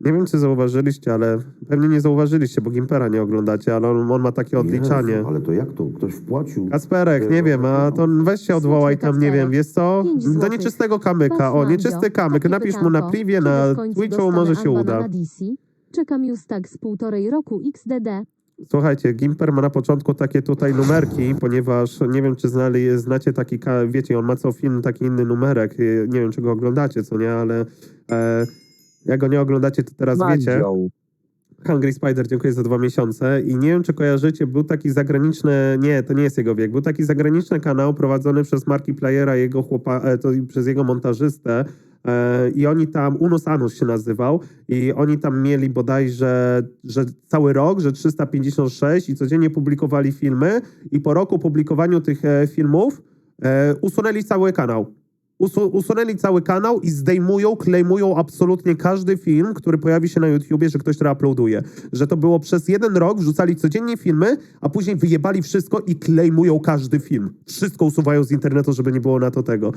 Nie wiem, czy zauważyliście, ale pewnie nie zauważyliście, bo Gimpera nie oglądacie, ale on, on ma takie odliczanie. Jezu, ale to jak to? Ktoś wpłacił? Kasperek, nie wiem, a to weź się odwołaj tam, nie wiem, wiesz co? Do nieczystego kamyka, o, nieczysty kamyk, napisz mu na privie, na Twitchu, może się uda. Czekam już tak z półtorej roku XDD. Słuchajcie, Gimper ma na początku takie tutaj numerki, ponieważ nie wiem, czy znali, znacie taki, wiecie, on ma co film taki inny numerek, y, nie wiem, czy go oglądacie, co nie, ale e, jak go nie oglądacie, to teraz wiecie. Hungry Spider, dziękuję za dwa miesiące. I nie wiem, czy kojarzycie, był taki zagraniczny, nie, to nie jest jego wiek, był taki zagraniczny kanał prowadzony przez Markipliera, jego chłopa, e, to przez jego montażystę. E, I oni tam, Unus Anus się nazywał, i oni tam mieli bodajże że cały rok, że 356 i codziennie publikowali filmy. I po roku publikowaniu tych e, filmów e, usunęli cały kanał. Usu usunęli cały kanał i zdejmują, klejmują absolutnie każdy film, który pojawi się na YouTubie, że ktoś to uploaduje. Że to było przez jeden rok, wrzucali codziennie filmy, a później wyjebali wszystko i klejmują każdy film. Wszystko usuwają z internetu, żeby nie było na to tego.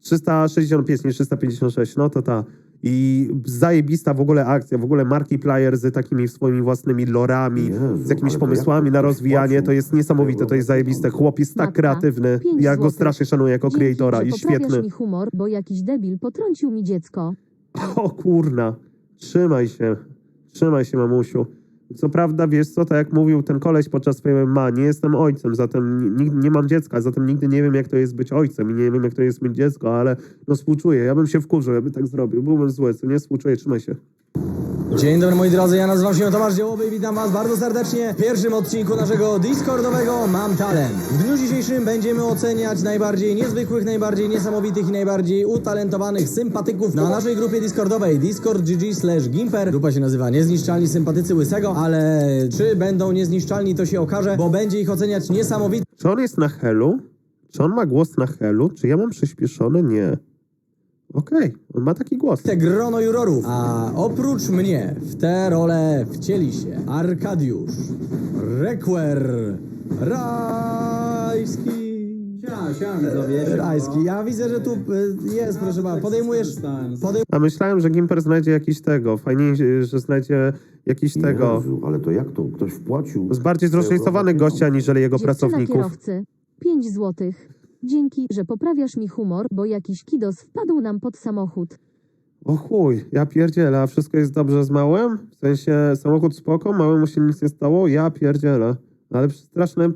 365, nie 356, no to ta. I zajebista w ogóle akcja, w ogóle Markiplier z takimi swoimi własnymi lorami, Jezu, z jakimiś pomysłami jak na rozwijanie, to jest niesamowite, to jest zajebiste. Chłop jest tak kreatywny, pięć ja go złotych. strasznie szanuję jako Dzięki, kreatora że i poprawiasz świetny. mi humor, bo jakiś debil potrącił mi dziecko. O kurna, trzymaj się, trzymaj się mamusiu. Co prawda, wiesz co, tak jak mówił ten koleś podczas swojej ma, nie jestem ojcem, zatem nie, nie mam dziecka, zatem nigdy nie wiem, jak to jest być ojcem i nie wiem, jak to jest mieć dziecko, ale no współczuję, ja bym się wkurzył, ja bym tak zrobił, byłbym zły, co nie? Współczuję, trzymaj się. Dzień dobry moi drodzy, ja nazywam się Tomasz Dziełowy i witam was bardzo serdecznie w pierwszym odcinku naszego Discordowego Mam Talent. W dniu dzisiejszym będziemy oceniać najbardziej niezwykłych, najbardziej niesamowitych i najbardziej utalentowanych sympatyków na naszej grupie Discordowej discord.gg slash gimper. Grupa się nazywa Niezniszczalni Sympatycy Łysego, ale czy będą niezniszczalni to się okaże, bo będzie ich oceniać niesamowity Czy on jest na helu? Czy on ma głos na helu? Czy ja mam przyspieszony? Nie. Okej, on ma taki głos. te grono jurorów. A oprócz mnie w tę rolę wcieli się Arkadiusz, Rekwer, Rajski. Widzowie. Rajski, ja widzę, że tu y, jest, proszę pana. Podejmujesz, podej A myślałem, że Gimper znajdzie jakiś tego, fajniej, że znajdzie jakiś tego, Jezu, ale to jak to? Ktoś wpłacił? z bardziej zróżnicowanych gości, aniżeli jego Dziewczyna pracowników. kierowcy. 5 złotych. Dzięki, że poprawiasz mi humor, bo jakiś kidos wpadł nam pod samochód. O chuj, ja pierdzielę, a wszystko jest dobrze z małym? W sensie samochód spoko, małemu się nic nie stało? Ja pierdzielę. Ale straszne,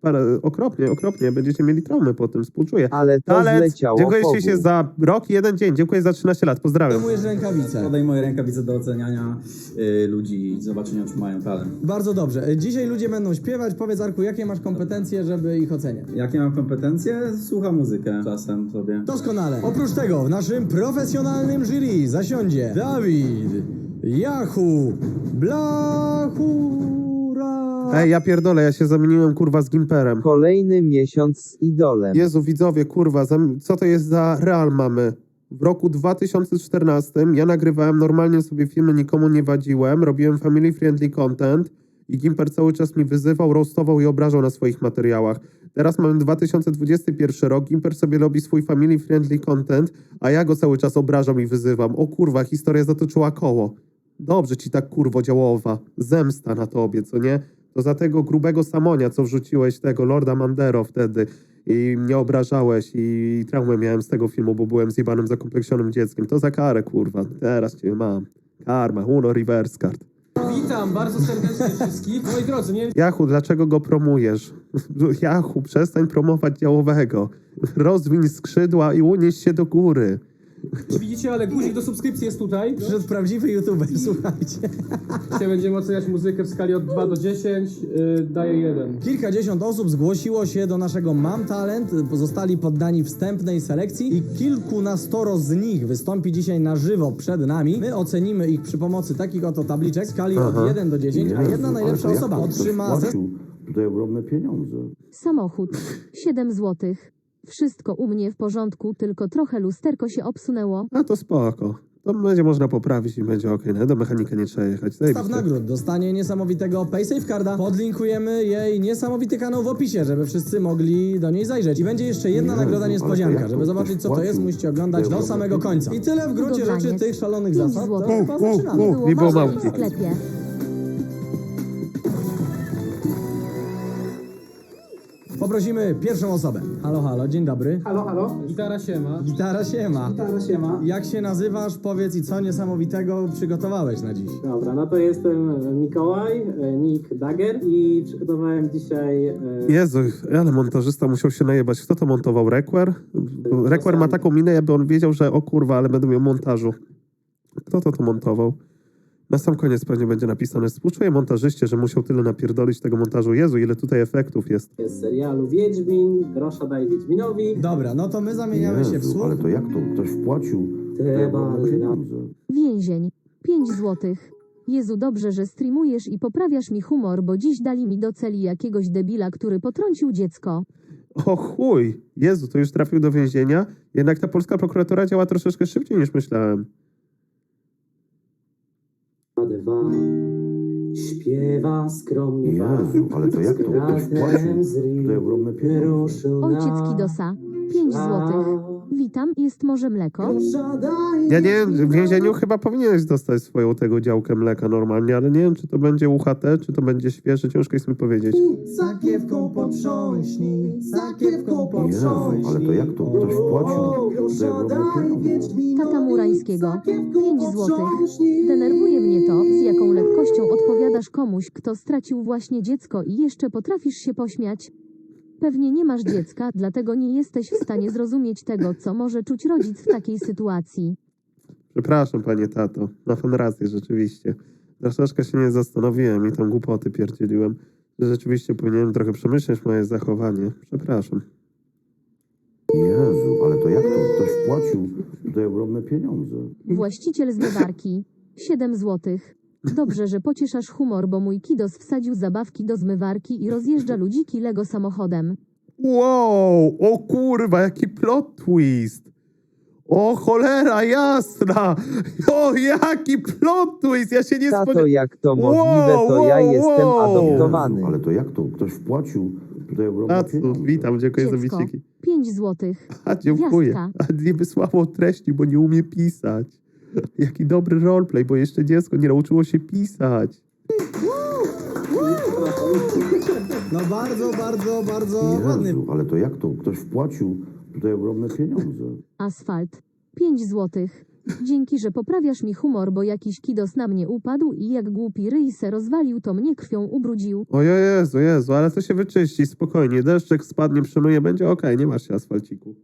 parę, okropnie, okropnie, będziecie mieli traumy po tym, współczuję. Ale to Talec, zleciało dziękuję Bogu. ci się za rok, jeden dzień, dziękuję za 13 lat, pozdrawiam. podejmujesz rękawice. Podaj moje rękawice do oceniania y, ludzi i zobaczenia, czy mają talent. Bardzo dobrze. Y, Dzisiaj ludzie będą śpiewać. Powiedz, Arku, jakie masz kompetencje, żeby ich oceniać? Jakie mam kompetencje? Słucham muzykę czasem sobie. Doskonale. Oprócz tego w naszym profesjonalnym jury zasiądzie Dawid Jachu Blachura. Ej, ja pierdolę, ja się zamieniłem kurwa z Gimperem. Kolejny miesiąc z idolem. Jezu, widzowie, kurwa, zam- co to jest za real mamy? W roku 2014 ja nagrywałem normalnie sobie filmy, nikomu nie wadziłem, robiłem family friendly content i Gimper cały czas mi wyzywał, roastował i obrażał na swoich materiałach. Teraz mamy 2021 rok, Gimper sobie robi swój family friendly content, a ja go cały czas obrażam i wyzywam. O kurwa, historia zatoczyła koło. Dobrze ci tak kurwo działowa. Zemsta na tobie, co nie? To za tego grubego samonia, co wrzuciłeś tego Lorda Mandero wtedy i mnie obrażałeś i traumę miałem z tego filmu, bo byłem zjebanym, zakompleksionym dzieckiem. To za karę, kurwa. Teraz cię mam. Karma, uno reverse card. Witam bardzo serdecznie wszystkich. Moi drodzy, nie wiem, Jachu, dlaczego go promujesz? Jachu, przestań promować działowego. Rozwiń skrzydła i unieś się do góry. Czy widzicie, ale guzik do subskrypcji jest tutaj. Przyszedł prawdziwy youtuber, słuchajcie. Dzisiaj będziemy oceniać muzykę w skali od 2 do 10. Yy, daję 1. Kilkadziesiąt osób zgłosiło się do naszego Mam Talent, pozostali poddani wstępnej selekcji i kilkunastoro z nich wystąpi dzisiaj na żywo przed nami. My ocenimy ich przy pomocy takich oto tabliczek w skali od 1 do 10, a jedna najlepsza osoba otrzyma ze tutaj ogromne pieniądze. Samochód. 7 złotych. Wszystko u mnie w porządku, tylko trochę lusterko się obsunęło. A to spoko. to będzie można poprawić i będzie ok. No, do mechanika nie trzeba jechać. Staw Zajebiście. nagród dostanie niesamowitego PaySafe Carda. Podlinkujemy jej niesamowity kanał w opisie, żeby wszyscy mogli do niej zajrzeć. I będzie jeszcze jedna Jezu, nagroda ale to niespodzianka. Żeby zobaczyć co to jest, musicie oglądać do samego końca. I tyle w gruncie rzeczy tych szalonych Pięć zasad. To złotych. chyba zaczynamy. Było nie było w sklepie. Poprosimy pierwszą osobę. Halo, halo, dzień dobry. Halo, halo? Gitara siema. Gitara siema. Gitara siema. Jak się nazywasz? Powiedz i co niesamowitego przygotowałeś na dziś? Dobra, no to jestem Mikołaj, e, Nick Dagger i przygotowałem dzisiaj... e, Jezu, ale montażysta musiał się najebać. Kto to montował? Requer? Requer ma taką minę, jakby on wiedział, że o kurwa, ale będę miał montażu. Kto to to montował? Na sam koniec pewnie będzie napisane. Współczuję montażyście, że musiał tyle napierdolić tego montażu. Jezu, ile tutaj efektów jest. z serialu Wiedźmin, grosza daj Wiedźminowi. Dobra, no to my zamieniamy się w Jezu, słuch. ale to jak to? Ktoś wpłacił Trzeba ogromne pieniądze. Więzień. 5 złotych. Jezu, dobrze, że streamujesz i poprawiasz mi humor, bo dziś dali mi do celi jakiegoś debila, który potrącił dziecko. O chuj! Jezu, to już trafił do więzienia? Jednak ta polska prokuratura działa troszeczkę szybciej niż myślałem. Dwa, śpiewa skromnie Jezu, ale to jak to? Ktoś wpłacił to ogromne pieniądze. Ojciec Kidosa. 5 złotych. Witam, jest może mleko? Ja nie wiem, w więzieniu chyba powinieneś dostać swoją tego działkę mleka normalnie, ale nie wiem, czy to będzie UHT, czy to będzie świeże, ciężko jest mi powiedzieć. Sakiewką potrząśnij, sakiewką Jezu, ale to jak to? Ktoś wpłacił pieniądze. Tata Murańskiego. 5 złotych. Denerwuje mnie to, z jaką lekkością odpowiadasz komuś, kto stracił właśnie dziecko i jeszcze potrafisz się pośmiać. Pewnie nie masz dziecka, dlatego nie jesteś w stanie zrozumieć tego, co może czuć rodzic w takiej sytuacji. Przepraszam, panie tato. Ma pan rację, rzeczywiście. Troszeczkę się nie zastanowiłem i tam głupoty pierdzieliłem, że rzeczywiście powinienem trochę przemyśleć moje zachowanie. Przepraszam. Jezu, ale to jak to? Ktoś wpłacił to ogromne pieniądze. Właściciel zmywarki. 7 złotych. Dobrze, że pocieszasz humor, bo mój kidos wsadził zabawki do zmywarki i rozjeżdża ludziki Lego samochodem. Wow! O kurwa, jaki plot twist! O cholera jasna! O jaki plot twist! Ja się nie Tato, spodziewałem. jak to Wow, możliwe, to ja wow, jestem wow. adoptowany. Ale to jak to? Ktoś wpłacił to ogromne pieniądze. witam, dziękuję za Dziecko. biciki. 5 złotych. A dziękuję. Gwiazdka. A nie wysłało treści, bo nie umie pisać. Jaki dobry roleplay, bo jeszcze dziecko nie nauczyło się pisać. No bardzo, bardzo, bardzo ładny. Jezu, ale to jak to? Ktoś wpłacił to ogromne pieniądze. Asfalt. 5 złotych. Dzięki, że poprawiasz mi humor, bo jakiś kidos na mnie upadł i jak głupi ryj se rozwalił, to mnie krwią ubrudził. O Jezu, Jezu, ale to się wyczyści, spokojnie. Deszczek spadnie, przemyje, będzie okej, nie masz się asfalciku.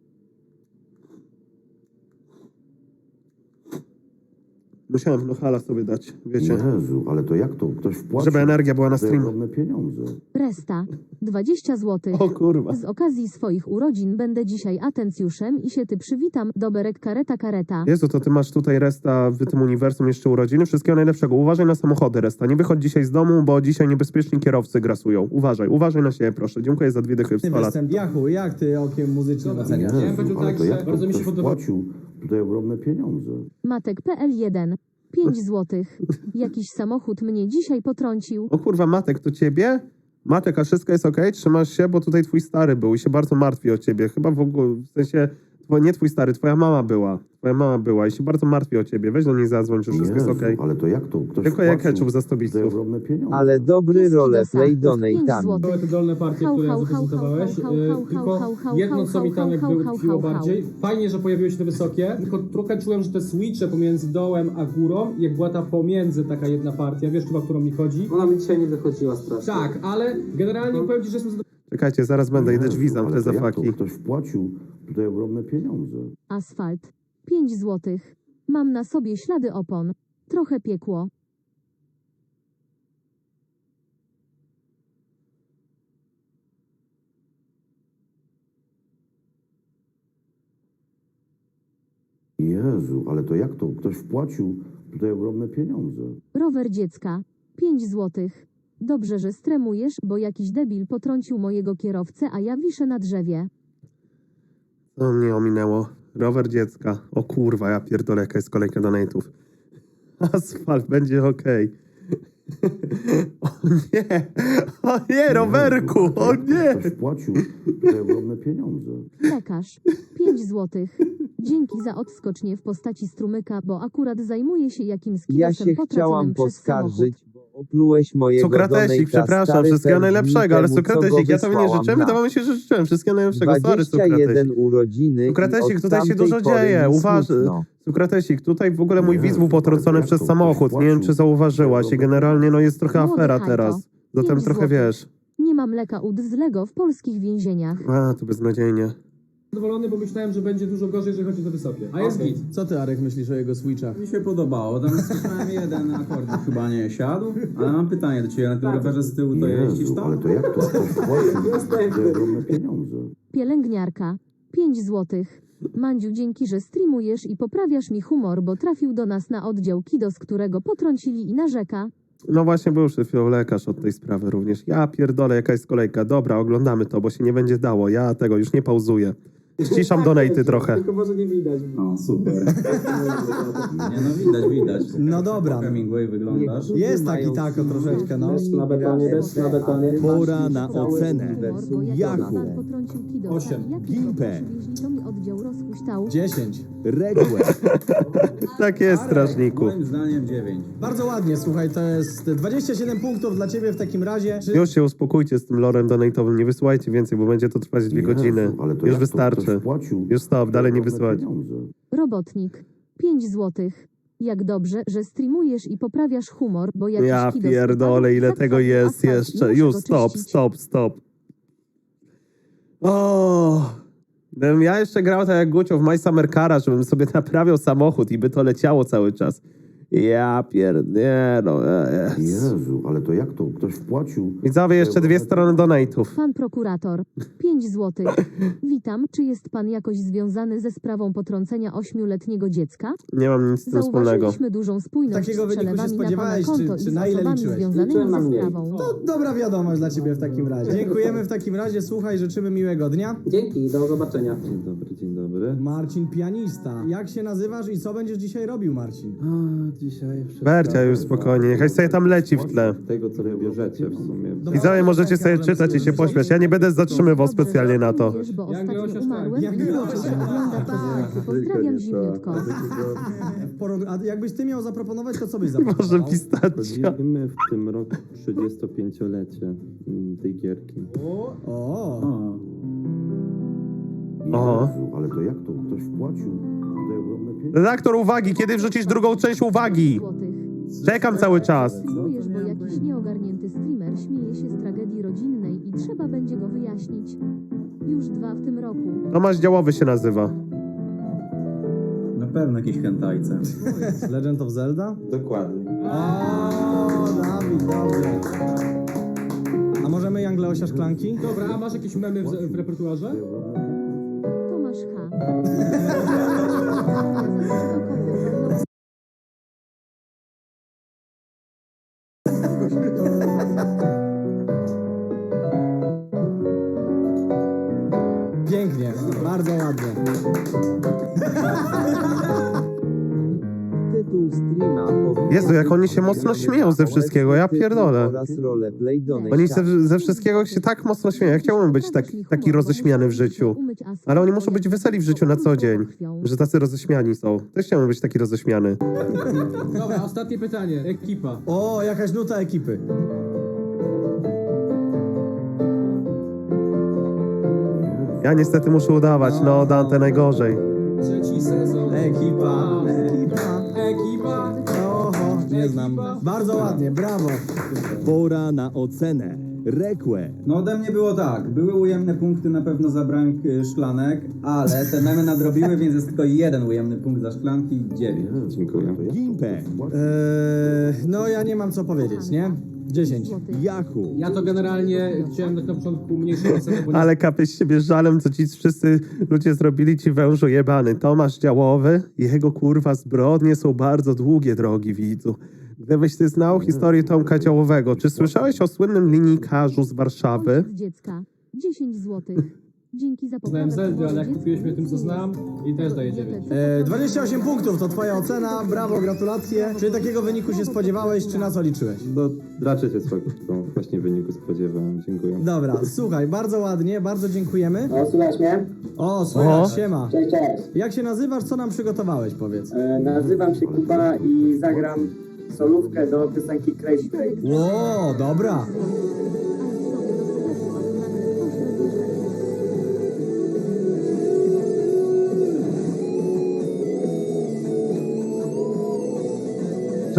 Musiałem no hala sobie dać, wiecie. Jezu, ale to jak to? Ktoś wpłacił Żeby energia była na to streamie. ogromne pieniądze. Resta. 20 złotych. O kurwa. Z okazji swoich urodzin będę dzisiaj atencjuszem i się ty przywitam, doberek kareta kareta. Jezu, to ty masz tutaj Resta w tym uniwersum jeszcze urodziny. Wszystkiego najlepszego. Uważaj na samochody, Resta. Nie wychodź dzisiaj z domu, bo dzisiaj niebezpieczni kierowcy grasują. Uważaj, uważaj na siebie, proszę. Dziękuję za dwie dychy w 100 lat. Jachu, jak ty okiem muzycznym oceniasz? Jezu, powiedział ale tak, to że jak to? bardzo mi się Ktoś podoba- wpłacił to ogromne pieniądze. Matek.pl 5 złotych. Jakiś samochód mnie dzisiaj potrącił. O kurwa, Matek, to ciebie? Matek, a wszystko jest okej? Trzymasz się, bo tutaj twój stary był i się bardzo martwi o ciebie. Chyba w ogóle, w sensie, nie twój stary, twoja mama była. Twoja mama była i się bardzo martwi o ciebie. Weź do niej zadzwoń, czy wszystko jest Jezu, okej. ale to jak to? Ktoś Tylko jak wpłacił ketchup za 100 to biców. ogromne pieniądze. Ale dobry roleplay donate'ami. Były te dolne partie, Hał, które hał, zaprezentowałeś. hał, e, hał, hał, Tylko hał, jedno, co mi tam hał, jakby hał, bardziej. Fajnie, że pojawiły się te wysokie, tylko trochę czułem, że te switche pomiędzy dołem a górą, jak była ta pomiędzy taka jedna partia, wiesz chyba, o którą mi chodzi? Ona mi dzisiaj nie wychodziła strasznie. Tak, ale generalnie powiem ci, że jestem Czekajcie, zaraz będę, idę Jezu, drzwi zamknę ale za to jak to? faki. Ktoś wpłacił to ogromne pieniądze. Asfalt. 5 złotych. Mam na sobie ślady opon. Trochę piekło. Jezu, ale to jak to? Ktoś wpłacił to ogromne pieniądze. Rower dziecka. 5 złotych. Dobrze, że stremujesz, bo jakiś debil potrącił mojego kierowcę, a ja wiszę na drzewie. To mnie ominęło. Rower dziecka. O kurwa, ja pierdolę, jaka jest kolejka donate'ów. Asfalt, będzie okej. O nie! O nie, rowerku! O nie! Ktoś wpłacił tutaj ogromne pieniądze. Lekarz. 5 złotych. Dzięki za odskocznie w postaci strumyka, bo akurat zajmuje się jakimś Ja kilosem się potraconym chciałam przez poskarżyć, oplułeś mojego Sukratesik, donate'a, przepraszam, wszystkiego najlepszego, ale Sukratesik, ja tobie nie na wydawało mi się, że życzyłem wszystkiego najlepszego. Sorry, 21 Sukratesik. urodziny od tutaj się dużo dzieje, mi uważ- smutno. Sukratesik, tutaj w ogóle mój widz był potrącony przez to? samochód. Nie wiem, czy zauważyłaś i generalnie no jest trochę Młody afera teraz. Zatem trochę wiesz. Nie mam mleka ud z Lego w polskich więzieniach. A, to beznadziejnie. Zadowolony, bo myślałem, że będzie dużo gorzej, jeżeli chodzi o wysokie. A jest git. Co ty, Arek, myślisz o jego switchach? Mi się podobało, tam słyszałem jeden akord chyba nie siadł, ale mam pytanie do ciebie, na tym rowerze z tyłu to jeździsz tam? ale to jak to? Tutaj ogromne pieniądze. Pielęgniarka. 5 złotych. Mandziu, dzięki, że streamujesz i poprawiasz mi humor, bo trafił do nas na oddział Kido, z którego potrącili i narzeka. No właśnie był przed chwilą lekarz od tej sprawy również. Ja pierdolę, jaka jest kolejka. Dobra, oglądamy to, bo się nie będzie dało. Ja tego już nie pauzuję. Ściszam donaty trochę. Tylko może nie widać. No super. Nie no widać, widać. No dobra. Hemingway wyglądasz. Jest taki tako troszeczkę, no. Na betonie, na betonie. Pora na ocenę. Jak Yahoo. Kidosa Osiem. jak Gimpę. 10. Request. Tak jest, strażniku. Moim zdaniem 9. Bardzo ładnie, słuchaj, to jest 27 punktów dla ciebie w takim razie. Czy... Już się uspokójcie z tym lorem donate'owym. Nie wysyłajcie więcej, bo będzie to trwać dwie Jezu, godziny. ale to Już jak to? wystarczy. Wpłacił Już stop, dalej nie wysyłać. Robotnik. 5 złotych. Jak dobrze, że streamujesz i poprawiasz humor, bo jakiś Ja pierdolę, ile tak tego jest jeszcze. Już stop, stop, stop. O, Gdybym ja jeszcze grał tak jak Gucio w My Summer Cara, żebym sobie naprawiał samochód i by to leciało cały czas. Ja pierdolę, no. e, e. Jezu, ale to jak to? Ktoś wpłacił Widzowie, jeszcze dwie strony donate'ów. Pan prokurator. 5 złotych. Witam, czy jest pan jakoś związany ze sprawą potrącenia ośmioletniego dziecka? Nie mam nic z tym wspólnego. Zauważyliśmy dużą spójność Takiego z wyniku się przelewami na pana spodziewałeś, konto czy- czy i z na ile osobami liczyłeś? związanymi Liczyłem na ze mniej. sprawą. To dobra wiadomość dla ciebie w takim razie. Dziękujemy w takim razie, słuchaj, życzymy miłego dnia. Dzięki, do zobaczenia. Dzień dobry, dzień dobry. Marcin Pianista. Jak się nazywasz i co będziesz dzisiaj robił, Marcin? A, dzisiaj Bercia już spokojnie, niechaj sobie tam leci w tle. tego, co wybierzecie w sumie. Widzowie, możecie sobie czytać i się pośmiać. Ja nie będę zatrzymywał specjalnie na to. Wiesz, bo ostatnio tak. umarłem i tak. podcastu. Pozdrawiam zimniutko. A jakbyś ty miał zaproponować, to co byś zaproponował? Może. Obchodzimy w tym roku 35-lecie mm, tej gierki. O, O. Jezu, ale to jak to? Ktoś wpłacił. Redaktor uwagi, kiedy wrzucisz drugą część uwagi? Czekam cały czas. Streamujesz, bo jakiś nieogarnięty streamer śmieje się z tragedii rodzinnej i trzeba będzie go wyjaśnić. Już dwa w tym roku. Tomasz Działowy się nazywa. na pewno jakieś hentajce. Legend of Zelda? Dokładnie. O, Dawid, dobrze. A możemy Jangleosia Szklanki? Dobra, a masz jakieś memy w, w repertuarze? Tomasz H. oni się mocno śmieją ze wszystkiego, ja pierdolę. Oni ze, ze wszystkiego się tak mocno śmieją. Ja chciałbym być taki, taki roześmiany w życiu. Ale oni muszą być weseli w życiu na co dzień. Że tacy roześmiani są. Też chciałbym być taki roześmiany. Dobra, ostatnie pytanie. Ekipa. O, jakaś nuta ekipy. Ja niestety muszę udawać. No, Dante najgorzej. Trzeci sezon. Ekipa, ekipa. Ekipa. Nie znam. Bardzo ładnie, brawo. Pora na ocenę. Rekłe. No ode mnie było tak, były ujemne punkty na pewno za brak y, szklanek, ale te memy nadrobiły, więc jest tylko jeden ujemny punkt za szklanki, 9. Dziękuję. Gimpe. Eee, no ja nie mam co powiedzieć, nie? 10. Yahoo. Ja to generalnie chciałem dać na początku mniejszą bo nie Ale kapie z siebie żalem, co ci wszyscy ludzie zrobili ci wężu jebany. Tomasz Działowy i jego kurwa zbrodnie są bardzo długie, drogi widzu. Gdybyś ty znał historię Tomka Działowego, czy słyszałeś o słynnym linijkarzu z Warszawy? Dziecka. 10 złotych. Dzięki za Znałem Zeldy, ale jak kupiłeś mnie tym, co znam i też daję dietety. 9. E, 28 punktów to twoja ocena, brawo, gratulacje. Czy takiego wyniku się spodziewałeś, czy na co liczyłeś? No, raczej się swojego właśnie wyniku spodziewałem. Dziękuję. Dobra, słuchaj, bardzo ładnie, bardzo dziękujemy. O, słuchasz mnie? O, słychać, O. siema. Cześć, cześć. Jak się nazywasz, co nam przygotowałeś, powiedz? E, nazywam się Kuba i zagram solówkę do piosenki Crazy Break. Ło, dobra.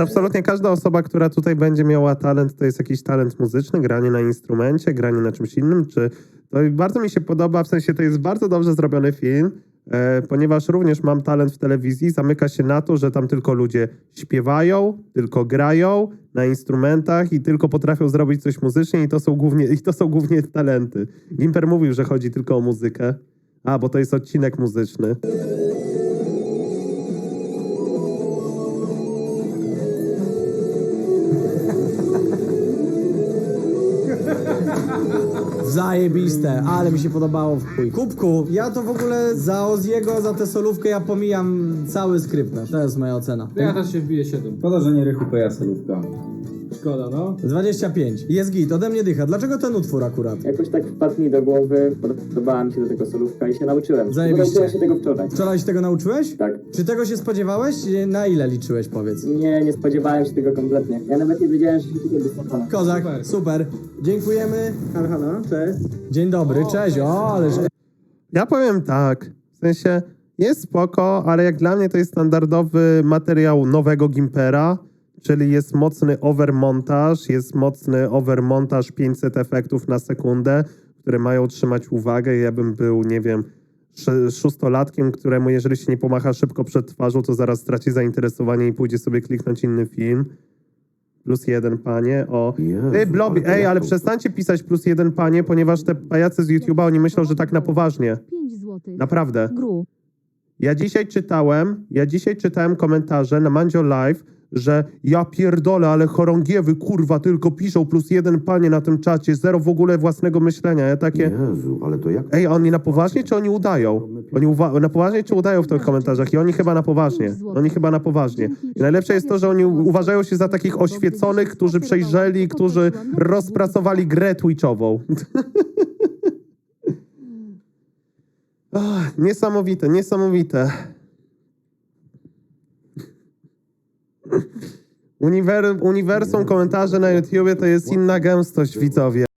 Absolutnie każda osoba, która tutaj będzie miała talent, to jest jakiś talent muzyczny, granie na instrumencie, granie na czymś innym, czy to bardzo mi się podoba, w sensie to jest bardzo dobrze zrobiony film, e, ponieważ również mam talent w telewizji, zamyka się na to, że tam tylko ludzie śpiewają, tylko grają na instrumentach i tylko potrafią zrobić coś muzycznie i to są głównie, i to są głównie talenty. Gimper mówił, że chodzi tylko o muzykę. A, bo to jest odcinek muzyczny. Zajebiste, ale mi się podobało w chuj. Kubku, ja to w ogóle za Oziego, za tę solówkę ja pomijam cały skrypt. To jest moja ocena. Ja też się wbiję 7. Szkoda, że nie rychu ja solówka. Szkoda, no. 25. Jest git, ode mnie dycha. Dlaczego ten utwór akurat? Jakoś tak wpadł mi do głowy, podobała mi się do tego solówka i się nauczyłem. Zajebiście. Nauczyłem się tego wczoraj. Wczoraj się tego nauczyłeś? Tak. Czy tego się spodziewałeś? Na ile liczyłeś, powiedz? Nie, nie spodziewałem się tego kompletnie. Ja nawet nie wiedziałem, że się tutaj wystąpię. Kozak, Super. super. Dziękujemy. Halo, halo, cześć. Dzień dobry, cześć. O, ależ... Ja powiem tak, w sensie jest spoko, ale jak dla mnie to jest standardowy materiał nowego Gimpera, czyli jest mocny overmontaż, jest mocny overmontaż 500 efektów na sekundę, które mają trzymać uwagę. Ja bym był, nie wiem, sz- szóstolatkiem, któremu jeżeli się nie pomacha szybko przed twarzą, to zaraz straci zainteresowanie i pójdzie sobie kliknąć inny film. Plus jeden, panie. O, Jezu, Ty, Blobi, ej, ale to- przestańcie pisać plus jeden, panie, ponieważ te pajacy z YouTube'a, oni myślą, że tak na poważnie. 5 złotych. Naprawdę. Gru. Ja dzisiaj czytałem, ja dzisiaj czytałem komentarze na Mandzio Live, że ja pierdolę, ale chorągiewy, kurwa, tylko piszą plus jeden panie na tym czacie, zero w ogóle własnego myślenia. Ja takie, Jezu, ale to jak... ej, a oni na poważnie, czy oni udają? Oni uwa- na poważnie, czy udają w tych komentarzach? I oni chyba na poważnie. Oni chyba na poważnie. I najlepsze jest to, że oni uważają się za takich oświeconych, którzy przejrzeli, którzy rozpracowali grę Twitchową. Niesamowite, niesamowite. Uniwer- uniwersum komentarze na YouTubie to jest inna gęstość, widzowie.